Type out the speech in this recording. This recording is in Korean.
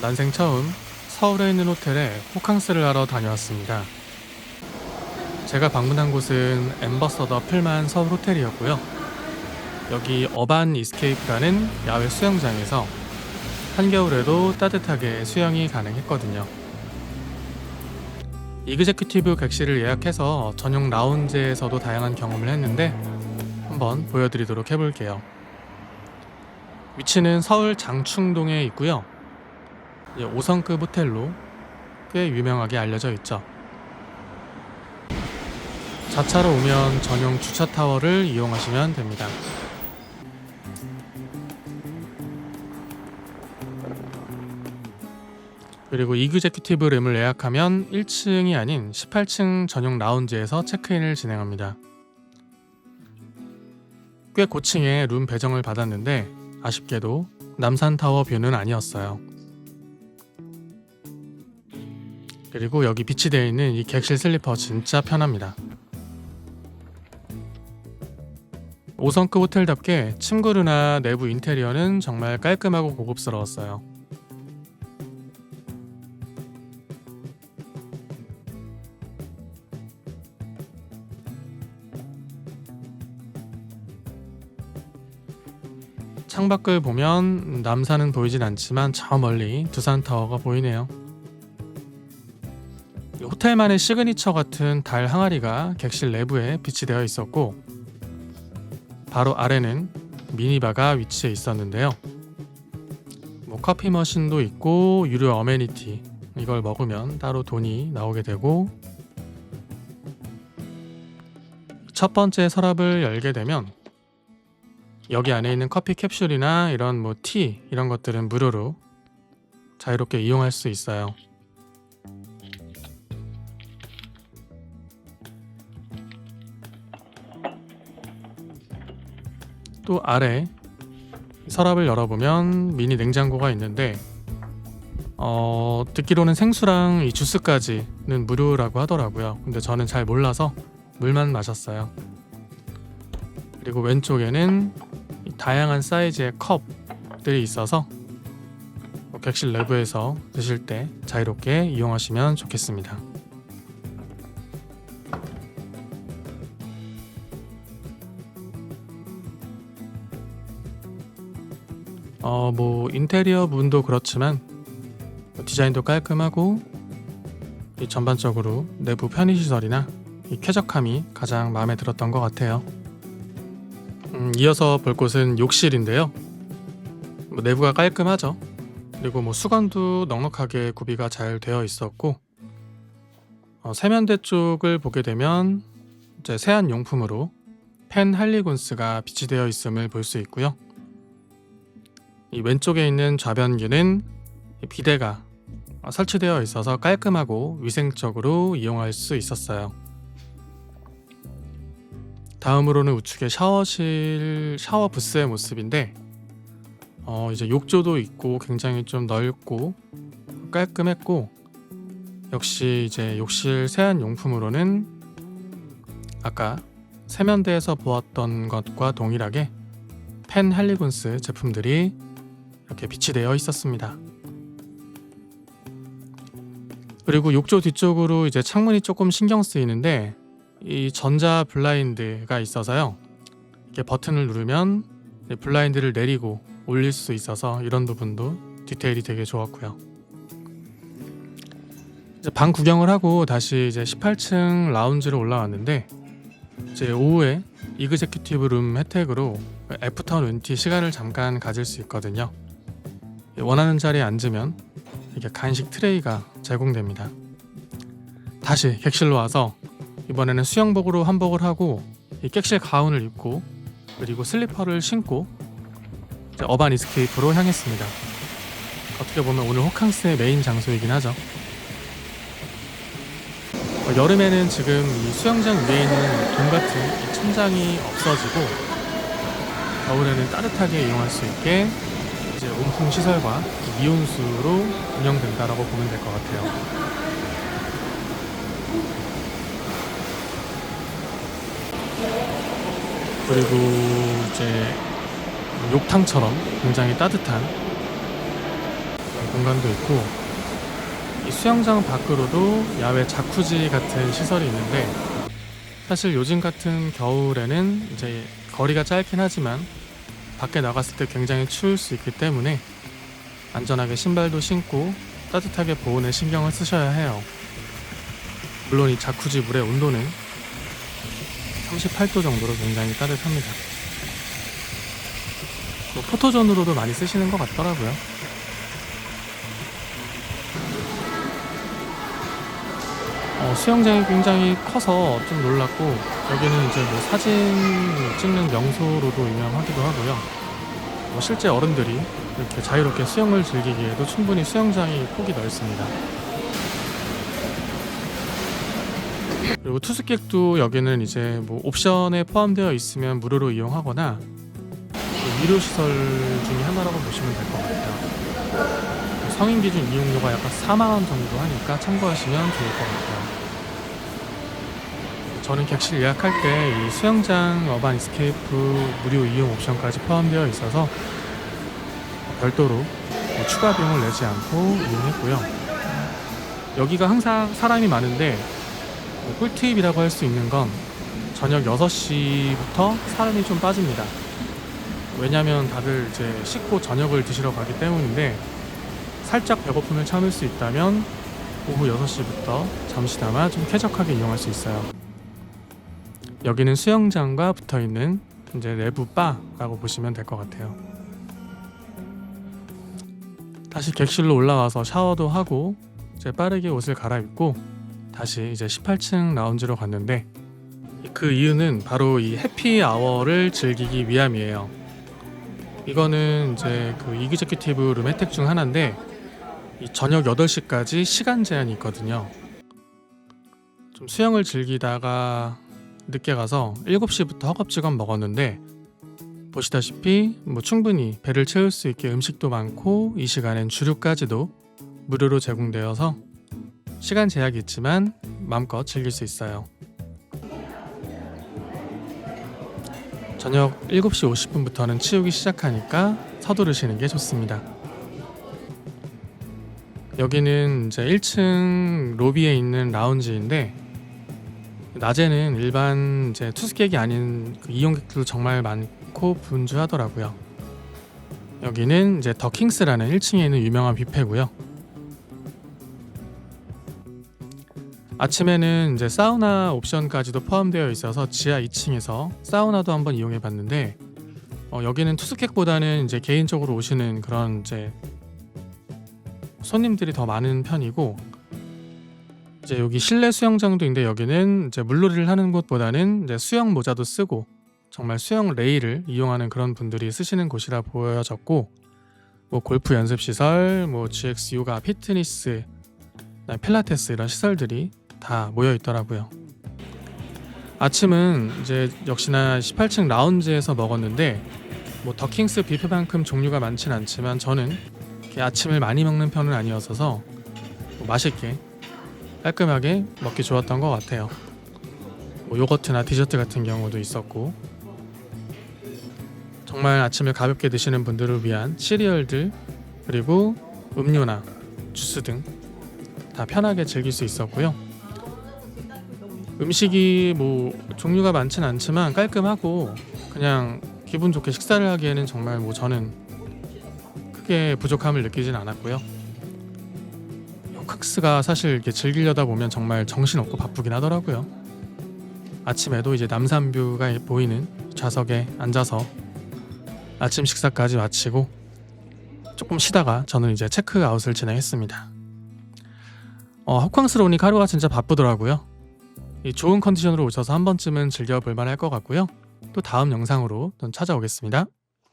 난생 처음 서울에 있는 호텔에 호캉스를 하러 다녀왔습니다. 제가 방문한 곳은 엠버서더 풀만 서울 호텔이었고요. 여기 어반 이스케이프라는 야외 수영장에서 한겨울에도 따뜻하게 수영이 가능했거든요. 이그제큐티브 객실을 예약해서 전용 라운지에서도 다양한 경험을 했는데 한번 보여드리도록 해볼게요. 위치는 서울 장충동에 있고요. 이제 5성급 호텔로 꽤 유명하게 알려져 있죠. 자차로 오면 전용 주차 타워를 이용하시면 됩니다. 그리고 이그제큐티브 룸을 예약하면 1층이 아닌 18층 전용 라운지에서 체크인을 진행합니다. 꽤 고층의 룸 배정을 받았는데 아쉽게도 남산타워 뷰는 아니었어요. 그리고 여기 비치 되어 있는 이 객실 슬리퍼 진짜 편합니다. 5성급 호텔답게 침구류나 내부 인테리어는 정말 깔끔하고 고급스러웠어요. 창밖을 보면 남산은 보이진 않지만 저 멀리 두산타워가 보이네요. 호텔만의 시그니처 같은 달 항아리가 객실 내부에 비치되어 있었고 바로 아래는 미니바가 위치해 있었는데요. 뭐 커피 머신도 있고 유료 어메니티 이걸 먹으면 따로 돈이 나오게 되고 첫 번째 서랍을 열게 되면 여기 안에 있는 커피 캡슐이나 이런 뭐 티 이런 것들은 무료로 자유롭게 이용할 수 있어요. 또 아래 서랍을 열어보면 미니 냉장고가 있는데 어, 듣기로는 생수랑 이 주스까지는 무료라고 하더라고요. 근데 저는 잘 몰라서 물만 마셨어요. 그리고 왼쪽에는 이 다양한 사이즈의 컵들이 있어서 뭐 객실 내부에서 드실 때 자유롭게 이용하시면 좋겠습니다. 어, 뭐 인테리어 부분도 그렇지만 뭐 디자인도 깔끔하고 이 전반적으로 내부 편의 시설이나 이 쾌적함이 가장 마음에 들었던 것 같아요. 음, 이어서 볼 곳은 욕실인데요. 뭐 내부가 깔끔하죠. 그리고 뭐 수건도 넉넉하게 구비가 잘 되어 있었고 어, 세면대 쪽을 보게 되면 이제 세안 용품으로 펜 할리군스가 비치되어 있음을 볼 수 있고요. 이 왼쪽에 있는 좌변기는 어, 설치되어 있어서 깔끔하고 위생적으로 이용할 수 있었어요. 다음으로는 우측의 샤워실 샤워 부스의 모습인데 어 이제 욕조도 있고 굉장히 좀 넓고 깔끔했고 역시 이제 욕실 세안 용품으로는 아까 세면대에서 보았던 것과 동일하게 펜 할리군스 제품들이 이렇게 비치되어 있었습니다. 그리고 욕조 뒤쪽으로 이제 창문이 조금 신경 쓰이는데 이 전자 블라인드가 있어서요. 이렇게 버튼을 누르면 블라인드를 내리고 올릴 수 있어서 이런 부분도 디테일이 되게 좋았고요. 이제 방 구경을 하고 다시 이제 18층 라운지로 올라왔는데 이제 오후에 이그제큐티브 룸 혜택으로 애프터 룬티 시간을 잠깐 가질 수 있거든요. 원하는 자리에 앉으면 이게 간식 트레이가 제공됩니다. 다시 객실로 와서 이번에는 수영복으로 한복을 하고 이 객실 가운을 입고 그리고 슬리퍼를 신고 어반 이스케이프로 향했습니다. 어떻게 보면 오늘 호캉스의 메인 장소이긴 하죠. 어, 여름에는 지금 이 수영장 위에 있는 돔 같은 이 천장이 없어지고 겨울에는 따뜻하게 이용할 수 있게 이제 온풍 시설과 이온수로 운영된다라고 보면 될 것 같아요. 그리고 이제 욕탕처럼 굉장히 따뜻한 공간도 있고 이 수영장 밖으로도 야외 자쿠지 같은 시설이 있는데 사실 요즘 같은 겨울에는 이제 거리가 짧긴 하지만 밖에 나갔을 때 굉장히 추울 수 있기 때문에 안전하게 신발도 신고 따뜻하게 보온에 신경을 쓰셔야 해요. 물론 이 자쿠지 물의 온도는 38도 정도로 굉장히 따뜻합니다. 뭐 포토존으로도 많이 쓰시는 것 같더라고요. 어, 수영장이 굉장히 커서 좀 놀랐고 여기는 이제 뭐 사진 찍는 명소로도 유명하기도 하고요. 뭐 실제 어른들이 이렇게 자유롭게 수영을 즐기기에도 충분히 수영장이 폭이 넓습니다. 그리고 투숙객도 여기는 이제 뭐 옵션에 포함되어 있으면 무료로 이용하거나 그 유료 시설 중에 하나라고 보시면 될 것 같아요. 성인 기준 이용료가 약간 4만 원 정도 하니까 참고하시면 좋을 것 같아요. 저는 객실 예약할 때 이 수영장 어반 이스케이프 무료 이용 옵션까지 포함되어 있어서 별도로 뭐 추가 비용을 내지 않고 이용했고요. 여기가 항상 사람이 많은데 뭐 꿀팁이라고 할 수 있는 건 저녁 6시부터 사람이 좀 빠집니다. 왜냐면 다들 이제 씻고 저녁을 드시러 가기 때문인데 살짝 배고픔을 참을 수 있다면 오후 6시부터 잠시나마 좀 쾌적하게 이용할 수 있어요. 여기는 수영장과 붙어 있는 이제 내부 바라고 보시면 될 것 같아요. 다시 객실로 올라와서 샤워도 하고 이제 빠르게 옷을 갈아입고 다시 이제 18층 라운지로 갔는데 그 이유는 바로 이 해피 아워를 즐기기 위함이에요. 이거는 이제 그 이그제큐티브 룸 혜택 중 하나인데 이 저녁 8시까지 시간 제한이 있거든요. 좀 수영을 즐기다가 늦게 가서 7시부터 허겁지겁 먹었는데 보시다시피 뭐 충분히 배를 채울 수 있게 음식도 많고 이 시간엔 주류까지도 무료로 제공되어서 시간 제약이 있지만 마음껏 즐길 수 있어요. 저녁 7시 50분부터는 치우기 시작하니까 서두르시는 게 좋습니다. 여기는 이제 1층 로비에 있는 라운지인데 낮에는 일반 이제 투숙객이 아닌 그 이용객들도 정말 많고 분주하더라고요. 여기는 이제 더 킹스라는 1층에 있는 유명한 뷔페고요. 아침에는 이제 사우나 옵션까지도 포함되어 있어서 지하 2층에서 사우나도 한번 이용해 봤는데 어, 여기는 투숙객보다는 이제 개인적으로 오시는 그런 이제 손님들이 더 많은 편이고 이제 여기 실내 수영장도 있는데 여기는 이제 물놀이를 하는 곳보다는 이제 수영 모자도 쓰고 정말 수영 레일을 이용하는 그런 분들이 쓰시는 곳이라 보여졌고 뭐 골프 연습 시설, 뭐 GX 요가, 피트니스, 필라테스 이런 시설들이 다 모여 있더라고요. 아침은 이제 역시나 18층 라운지에서 먹었는데 뭐 더킹스 뷔페만큼 종류가 많진 않지만 저는 아침을 많이 먹는 편은 아니었어서 뭐 맛있게 깔끔하게 먹기 좋았던 것 같아요. 뭐 요거트나 디저트 같은 경우도 있었고 정말 아침을 가볍게 드시는 분들을 위한 시리얼들 그리고 음료나 주스 등 다 편하게 즐길 수 있었고요. 음식이 뭐 종류가 많진 않지만 깔끔하고 그냥 기분 좋게 식사를 하기에는 정말 뭐 저는 크게 부족함을 느끼진 않았고요. 칵스가 사실 이렇게 즐기려다 보면 정말 정신없고 바쁘긴 하더라고요. 아침에도 이제 남산뷰가 보이는 좌석에 앉아서 아침 식사까지 마치고 조금 쉬다가 저는 이제 체크아웃을 진행했습니다. 어, 호캉스로우니 하루가 진짜 바쁘더라고요. 이 좋은 컨디션으로 오셔서 한 번쯤은 즐겨볼 만할 것 같고요. 또 다음 영상으로 또 찾아오겠습니다.